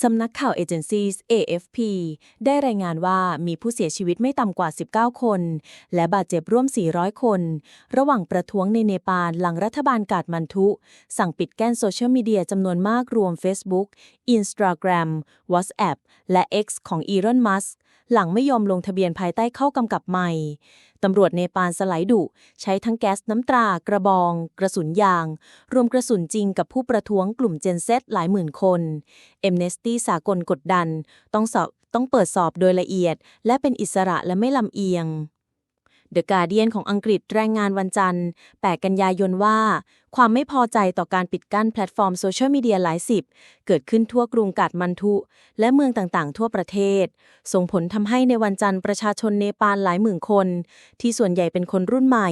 สำนักข่าวเอเจนซี่ AFP ได้รายงานว่ามีผู้เสียชีวิตไม่ต่ำกว่า 19 คน และบาดเจ็บร่วม 400 คน ระหว่างประท้วงในเนปาลหลังรัฐบาลกาดมันทุ สั่งปิดแก้นโซเชียลมีเดียจำนวนมากรวม Facebook Instagram WhatsApp และ X ของอีรอนมัส หลังไม่ยอมลงทะเบียนภายใต้ข้อกำกับใหม่ ตำรวจเนปาลสไลด์ดุ ใช้ทั้งแก๊สน้ำตรา กระบอง กระสุนยาง รวมกระสุนจริงกับผู้ประท้วงกลุ่มเจนเซตหลายหมื่นคนเอมเนสตี้สากลกดดัน ต้องสอบต้องเปิดสอบโดยละเอียด และเป็นอิสระและไม่ลำเอียง เดอะการเดียนของอังกฤษรายงานวันจันทร์ 8 กันยายนว่า ความไม่พอใจต่อการปิดกั้นแพลตฟอร์มโซเชียลมีเดียหลายสิบ เกิดขึ้นทั่วกรุงกาดมันทุ และเมืองต่างๆ ทั่วประเทศ ส่งผลทำให้ในวันจันทร์ประชาชนเนปาลหลายหมื่นคน ที่ส่วนใหญ่เป็นคนรุ่นใหม่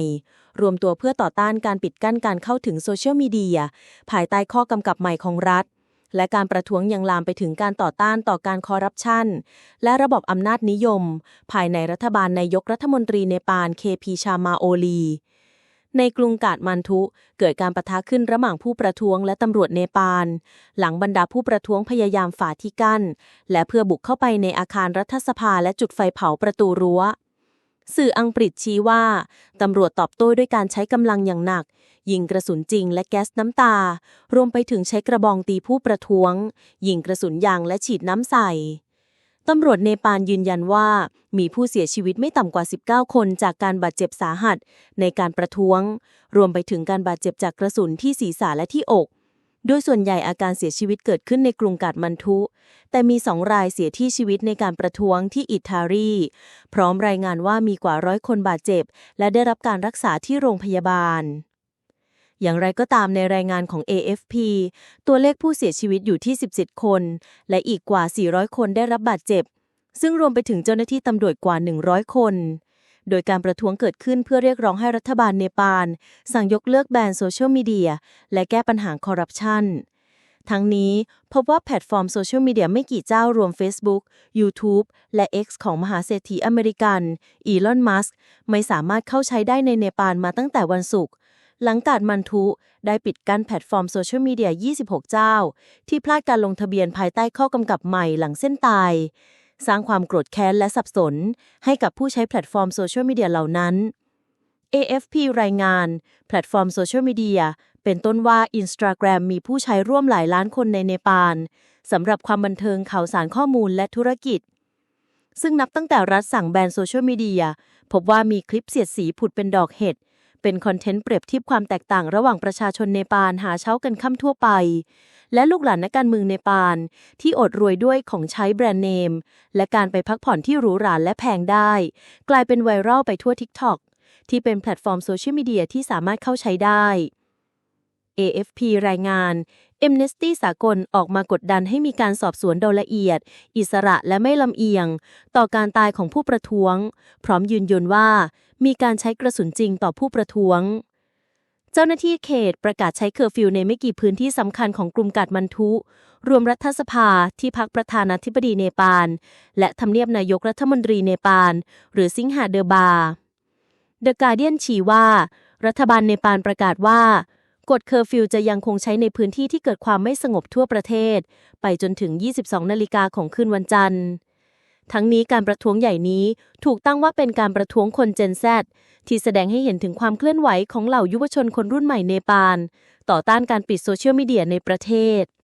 รวมตัวเพื่อต่อต้านการปิดกั้นการเข้าถึงโซเชียลมีเดียภายใต้ข้อกำกับใหม่ของรัฐ และการประท้วงยังลามไปถึงการต่อต้านต่อการคอร์รัปชัน และระบบอำนาจนิยม ภายในรัฐบาลนายกรัฐมนตรีเนปาลเคพีชามาโอลี ในกรุงกาดมันทุ เกิดการประทะขึ้นระหว่างผู้ประท้วงและตำรวจเนปาล หลังบรรดาผู้ประท้วงพยายามฝ่าที่กั้น และเพื่อบุกเข้าไปในอาคารรัฐสภาและจุดไฟเผาประตูรั้ว สื่ออังกฤษชี้ว่า ตำรวจตอบโต้ด้วยการใช้กำลังอย่างหนัก ยิงกระสุนจริงและแก๊สน้ำตา รวมไปถึงใช้กระบองตีผู้ประท้วง ยิงกระสุนยางและฉีดน้ำใส่ตำรวจเนปาลยืนยันว่า มีผู้เสียชีวิตไม่ต่ำกว่า 19 คนจากการบาดเจ็บสาหัสในการประท้วง รวมไปถึงการบาดเจ็บจากกระสุนที่ศีรษะและที่อก โดยส่วนใหญ่อาการเสียชีวิตเกิดขึ้นในกรุงกาดมันทุ แต่มีสองรายเสียที่ชีวิตในการประท้วงที่อิตาลี พร้อมรายงานว่ามีกว่าร้อยคนบาดเจ็บ และได้รับการรักษาที่โรงพยาบาล อย่างไรก็ตามในรายงานของ AFP ตัวเลขผู้เสียชีวิตอยู่ที่ 17 คน และอีกกว่า 400 คนได้รับบาดเจ็บ ซึ่งรวมไปถึงเจ้าหน้าที่ตำรวจกว่า 100 คน โดยการประท้วงเกิดขึ้นเพื่อเรียกร้องให้รัฐบาลเนปาล สั่งยกเลิกแบนโซเชียลมีเดียและแก้ปัญหาคอร์รัปชันทั้งนี้พบว่าแพลตฟอร์มโซเชียลมีเดียไม่กี่เจ้ารวม Facebook YouTube และ X ของมหาเศรษฐีอเมริกันอีลอน มัสก์ไม่สามารถเข้าใช้ได้ในเนปาลมาตั้งแต่วันศุกร์หลังกาดมันทุ ได้ปิดกั้นแพลตฟอร์มโซเชียลมีเดีย 26 เจ้า ที่พลาดการลงทะเบียนภายใต้ข้อกำกับใหม่หลังเส้นตาย สร้างความโกรธแค้นและสับสน ให้กับผู้ใช้แพลตฟอร์มโซเชียลมีเดียเหล่านั้น AFP รายงาน แพลตฟอร์มโซเชียลมีเดียเป็นต้นว่า Instagram มีผู้ใช้ร่วมหลายล้านคนในเนปาลสำหรับความบันเทิงข่าวสารข้อมูลและธุรกิจ ซึ่งนับตั้งแต่รัฐสั่งแบนโซเชียลมีเดียพบว่ามีคลิปเสียดสีผุดเป็นดอกเห็ด เป็นคอนเทนต์เปรียบเทียบความแตกต่างระหว่างประชาชนเนปาลหาเช้ากันค่ำทั่วไป และลูกหลานนักการเมืองเนปาลที่อดรวยด้วยของใช้แบรนด์เนม และการไปพักผ่อนที่หรูหราและแพงได้ กลายเป็นไวรัลไปทั่ว TikTok ที่เป็นแพลตฟอร์มโซเชียลมีเดียที่สามารถเข้าใช้ได้ AFP รายงาน Amnesty สากลออกมากดดันให้มีการสอบสวนโดยละเอียด อิสระและไม่ลำเอียง ต่อการตายของผู้ประท้วง พร้อมยืนยันว่า มีการใช้กระสุนจริงต่อผู้ประท้วง เจ้าหน้าที่เขตประกาศใช้เคอร์ฟิวในไม่กี่พื้นที่สำคัญของกลุ่มกาดมันทุ รวมรัฐสภาที่พักประธานาธิบดีเนปาล และทำเนียบนายกรัฐมนตรีเนปาล หรือซิงหาเดอบาเดอะการเดียนชี้ว่า รัฐบาลเนปาลประกาศว่ากฎเคอร์ฟิวจะยังคงใช้ในพื้นที่ที่เกิดความไม่สงบทั่วประเทศ ไปจนถึง 22 นาฬิกาของคืนวันจันทร์ ทั้งนี้การประท้วงใหญ่นี้ถูกตั้งว่าเป็นการประท้วงคนเจนแซที่แสดงให้เห็นถึงความเคลื่อนไหวของเหล่ายุวชนคนรุ่นใหม่เนปาลต่อต้านการปิดโซเชียลมีเดียในประเทศ